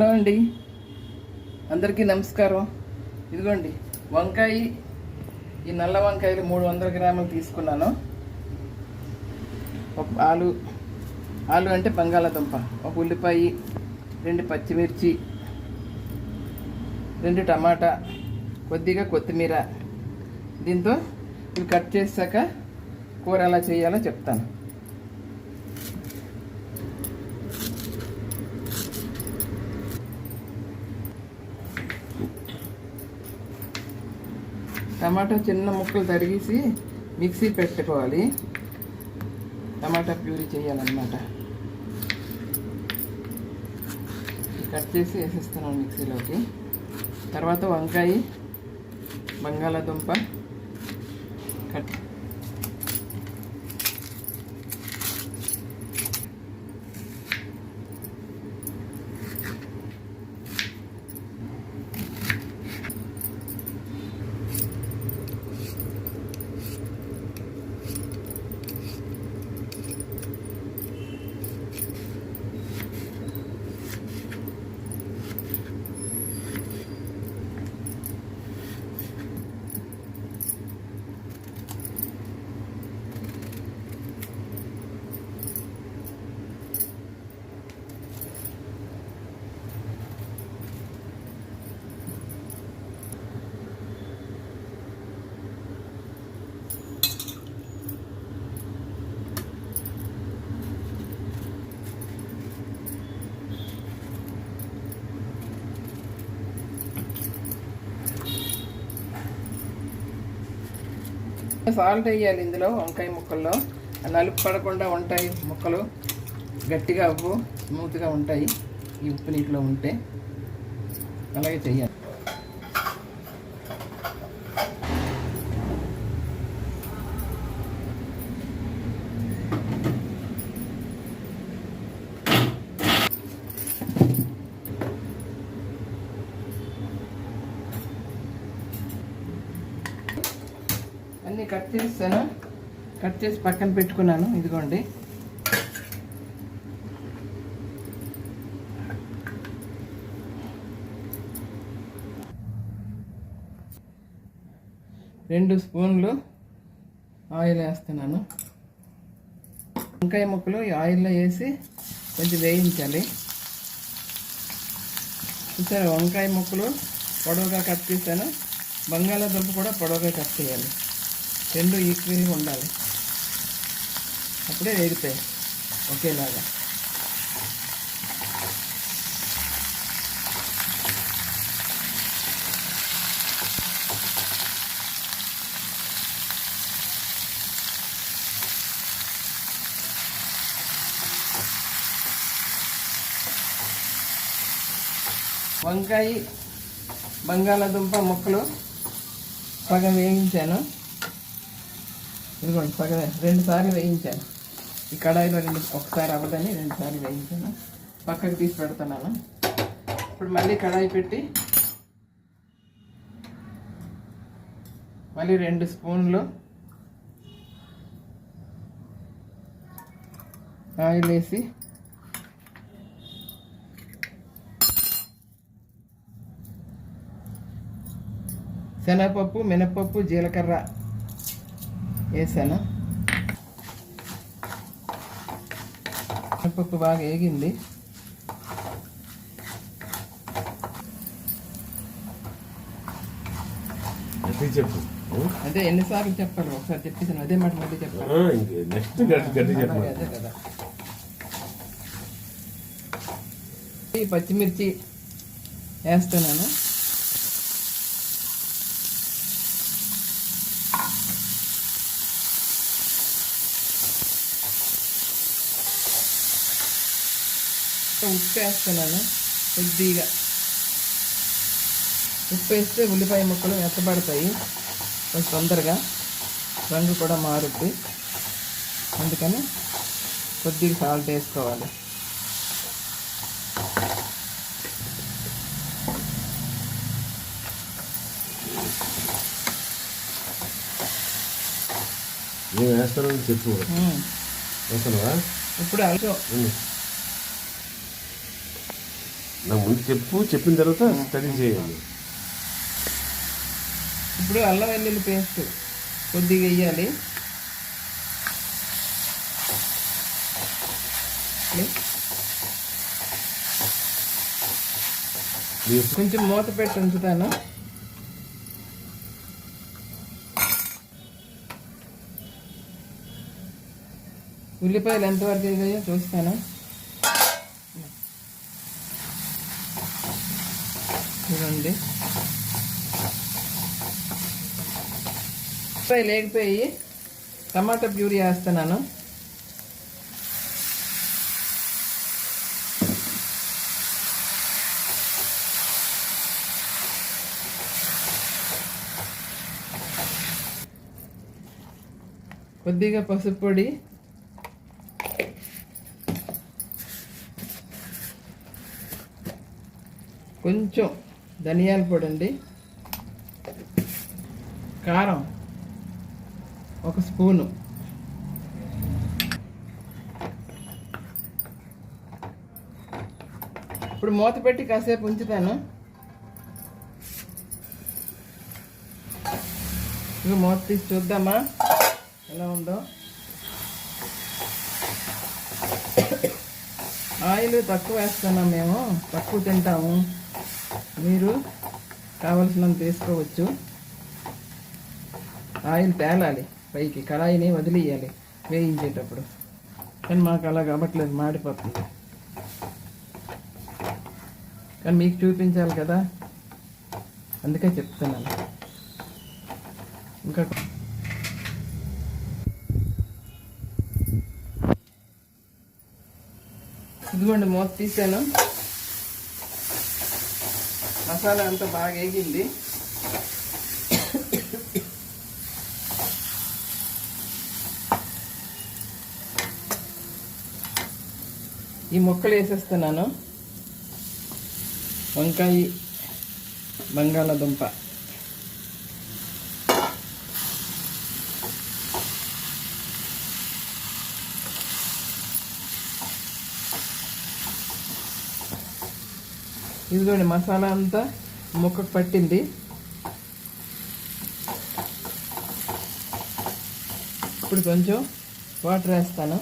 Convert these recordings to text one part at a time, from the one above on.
Hello అండి అందరికీ నమస్కారం. ఇదిగోండి వంకాయ ఈ నల్ల వంకాయలు మూడు వందల గ్రాములు తీసుకున్నాను. ఒక ఆలు ఆలు అంటే బంగాళాదుంప ఒక ఉల్లిపాయ రెండు పచ్చిమిర్చి రెండు టమాటా కొద్దిగా కొత్తిమీర. దీంతో ఇవి కట్ చేశాక కూర ఎలా చేయాలో చెప్తాను. టమాటా చిన్న ముక్కలు తరిగేసి మిక్సీ పెట్టుకోవాలి. టమాటా ప్యూరీ చేయాలన్నమాట. కట్ చేసి వేసేస్తున్నాను మిక్సీలోకి. తర్వాత వంకాయ బంగాళాదుంప కట్ సాల్ట్ వేయాలి ఇందులో వంకాయ ముక్కల్లో. నలుపు పడకుండా ఉంటాయి ముక్కలు. గట్టిగా అవ్వు స్మూత్గా ఉంటాయి. ఈ ఉప్పు నీటిలో ఉంటే అలాగే చెయ్యాలి. అన్నీ కట్ చేస్తాను. కట్ చేసి పక్కన పెట్టుకున్నాను. ఇదిగోండి. రెండు స్పూన్లు ఆయిల్ వేస్తున్నాను. వంకాయ ముక్కలు ఈ ఆయిల్లో వేసి కొంచెం వేయించాలి. చూసారా? వంకాయ ముక్కలు పొడవుగా కట్ చేశాను. బంగాళాదుంప కూడా పొడవుగా కట్ చేయాలి. రెండు ఈక్వల్గా ఉండాలి. అప్పుడే వేగుతాయి ఒకేలాగా. వంకాయ బంగాళాదుంప ముక్కలు సగం వేయించాను. ఇదిగోండి సగం రెండుసార్లు వేయించాను ఈ కడాయిలో రెండు ఒకసారి అవ్వదని రెండుసార్లు వేయించాను. పక్కకు తీసి పెడుతున్నాను. ఇప్పుడు మళ్ళీ కడాయి పెట్టి మళ్ళీ రెండు స్పూన్లు ఆయిల్ వేసి శనగపప్పు మినపప్పు జీలకర్ర వేసాను. మినపప్పు బాగా వేగింది. చెప్పు అదే ఎన్నిసార్లు చెప్పాలి ఒకసారి చెప్పేసాను అదే మాట మళ్ళీ చెప్పాలి. నెక్స్ట్ గట్టి అదే కదా. ఈ పచ్చిమిర్చి వేస్తున్నాను. ఉప్పు వేస్తున్నాను కొద్దిగా. ఉప్పు వేస్తే ఉల్లిపాయ ముక్కలు మెత్తబడతాయి. కొంచెం తొందరగా రంగు కూడా మారుద్ది. అందుకని కొద్దిగా సాల్ట్ వేసుకోవాలి. వేస్తానని చెప్పు. వేస్తానవా? ఇప్పుడు అల్లం. నాకు ముందు చెప్పు చెప్పిన తర్వాత స్టడీ చేయాలి. ఇప్పుడు అల్లం వెల్లుల్లి పేస్ట్ కొద్దిగా వేయాలి. మీరు కొంచెం మూత పెట్టి ఉంచుతాను. ఉల్లిపాయలు ఎంతవరకు వేగాయో చూస్తాను. చూడండి. లేకపోయి టమాటా ప్యూరీ వేస్తున్నాను. కొద్దిగా పసుపు పొడి. కొంచెం ధనియాల పొడి అండి. కారం ఒక స్పూను. ఇప్పుడు మూత పెట్టి కాసేపు ఉంచుతాను. ఇక మూత తీసి చూద్దామా? ఎలా ఉందో. ఆయిల్ తక్కువ వేస్తున్నాం మేము తక్కువ తింటాము. మీరు కావలసినంత తీసుకోవచ్చు ఆయిల్ తేలాలి పైకి కళాయిని వదిలేయాలి వేయించేటప్పుడు. కానీ మాకు అలా అవ్వట్లేదు మాడిపోతుంది. కానీ మీకు చూపించాలి కదా అందుకే చెప్తున్నాను. ఇంకా ఇదిగోండి మూత తీసాను మసాలా అంతా బాగా వేగింది. ఈ ముక్కలు వేసేస్తున్నాను. వంకాయ బంగాళాదుంప. ఇదిగోండి మసాలా అంతా ముక్కకు పట్టింది. ఇప్పుడు కొంచెం వాటర్ వేస్తాను.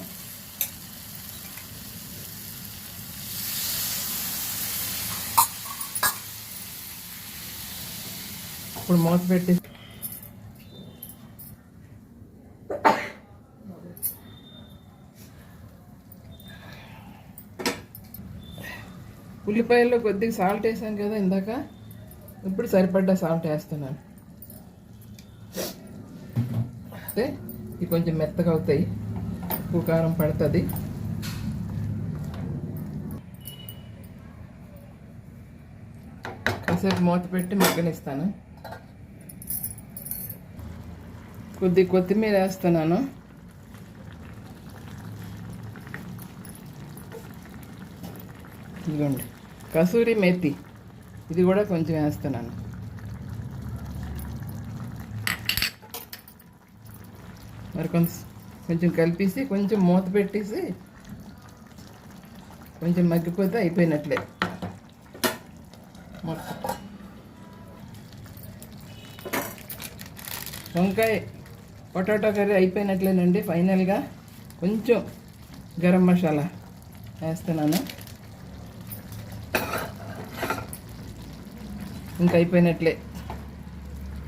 ఇప్పుడు మూత పెట్టి ఉల్లిపాయల్లో కొద్దిగా సాల్ట్ వేసాను కదా ఇందాక. ఇప్పుడు సరిపడ్డ సాల్ట్ వేస్తున్నాను. అంటే ఇవి కొంచెం మెత్తగా అవుతాయి. ఉప్పు కారం పడుతుంది. కాసేపు మూత పెట్టి మగ్గనిస్తాను. కొద్ది కొత్తిమీర వేస్తున్నాను. ఇదిగోండి. కసూరి మెతి. ఇది కూడా కొంచెం వేస్తున్నాను. మరి కొంచెం కొంచెం కలిపేసి కొంచెం మూత పెట్టేసి కొంచెం మగ్గిపోతే అయిపోయినట్లే. వంకాయ పొటాటో కర్రీ అయిపోయినట్లేనండి ఫైనల్గా. కొంచెం గరం మసాలా వేస్తున్నాను. ఇంకా అయిపోయినట్లే.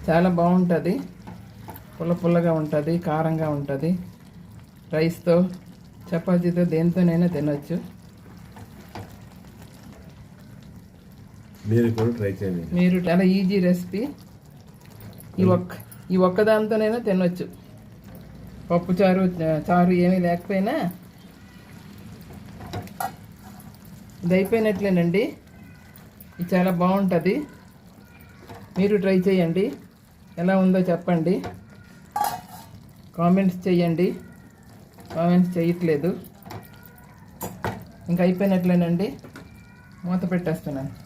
చాలా బాగుంటుంది. పుల్ల పుల్లగా ఉంటుంది కారంగా ఉంటుంది. రైస్తో చపాతీతో దేనితోనైనా తినొచ్చు. మీరు కూడా ట్రై చేయండి. మీరు చాలా ఈజీ రెసిపీ. ఈ ఒక్క ఈ ఒక్కదాంతోనైనా తినొచ్చు. పప్పు చారు చారు ఏమీ లేకపోయినా. ఇది అయిపోయినట్లేనండి. ఇది చాలా బాగుంటుంది. మీరు ట్రై చేయండి. ఎలా ఉందో చెప్పండి. కామెంట్స్ చేయండి. కామెంట్స్ చేయట్లేదు. ఇంకా అయిపోయినట్లేనండి. మూత పెట్టేస్తున్నాను.